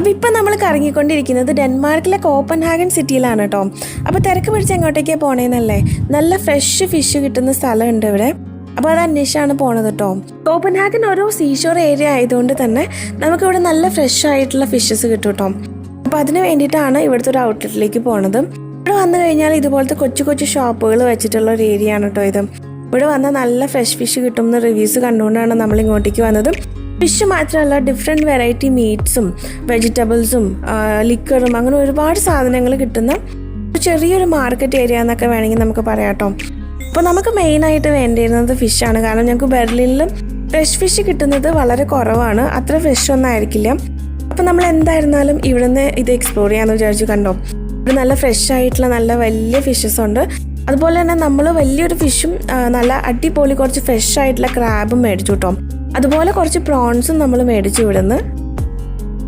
അപ്പോൾ ഇപ്പം നമ്മൾ കറങ്ങിക്കൊണ്ടിരിക്കുന്നത് ഡെൻമാർക്കിലെ കോപ്പൻഹാഗൻ സിറ്റിയിലാണ് കേട്ടോ അപ്പോൾ തിരക്ക് പിടിച്ച് എങ്ങോട്ടേക്കാണ് പോണേന്നല്ലേ? നല്ല ഫ്രഷ് ഫിഷ് കിട്ടുന്ന സ്ഥലമുണ്ട് ഇവിടെ. അപ്പോൾ അത് അന്വേഷിച്ചാണ് പോണത് കേട്ടോ കോപ്പൻഹാഗൻ ഓരോ സീഷോർ ഏരിയ ആയതുകൊണ്ട് തന്നെ നമുക്കിവിടെ നല്ല ഫ്രഷ് ആയിട്ടുള്ള ഫിഷസ് കിട്ടും കേട്ടോ അപ്പോൾ അതിന് വേണ്ടിയിട്ടാണ് ഇവിടുത്തെ ഒരു ഔട്ട്ലെറ്റിലേക്ക് പോണത്. ഇവിടെ വന്നു കഴിഞ്ഞാൽ ഇതുപോലത്തെ കൊച്ചു കൊച്ചു ഷോപ്പുകൾ വെച്ചിട്ടുള്ള ഒരു ഏരിയ ആണ് കേട്ടോ ഇത്. ഇവിടെ വന്നാൽ നല്ല ഫ്രഷ് ഫിഷ് കിട്ടുമെന്ന് റിവ്യൂസ് കണ്ടുകൊണ്ടാണ് നമ്മൾ ഇങ്ങോട്ടേക്ക് വന്നത്. ഫിഷ് മാത്രമല്ല ഡിഫറെന്റ് വെറൈറ്റി മീറ്റ്സും വെജിറ്റബിൾസും ലിക്കറും അങ്ങനെ ഒരുപാട് സാധനങ്ങൾ കിട്ടുന്ന ചെറിയൊരു മാർക്കറ്റ് ഏരിയ എന്നൊക്കെ വേണമെങ്കിൽ നമുക്ക് പറയാം കേട്ടോ അപ്പോൾ നമുക്ക് മെയിനായിട്ട് വേണ്ടിയിരുന്നത് ഫിഷാണ് കാരണം ഞങ്ങൾക്ക് ബെർലിനിൽ ഫ്രഷ് ഫിഷ് കിട്ടുന്നത് വളരെ കുറവാണ്. അത്ര ഫ്രഷ് ഒന്നും ആയിരിക്കില്ല. അപ്പോൾ നമ്മൾ എന്തായിരുന്നാലും ഇവിടുന്ന് ഇത് എക്സ്പ്ലോർ ചെയ്യാമെന്ന് വിചാരിച്ചു കണ്ടോ? ഇവിടെ നല്ല ഫ്രഷ് ആയിട്ടുള്ള നല്ല വലിയ ഫിഷസ് ഉണ്ട്. അതുപോലെ തന്നെ നമ്മൾ വലിയൊരു ഫിഷും നല്ല അടിപൊളി കുറച്ച് ഫ്രഷ് ആയിട്ടുള്ള ക്രാബും മേടിച്ചു കേട്ടോ. അതുപോലെ കുറച്ച് പ്രോൺസും നമ്മൾ മേടിച്ചു ഇവിടുന്ന്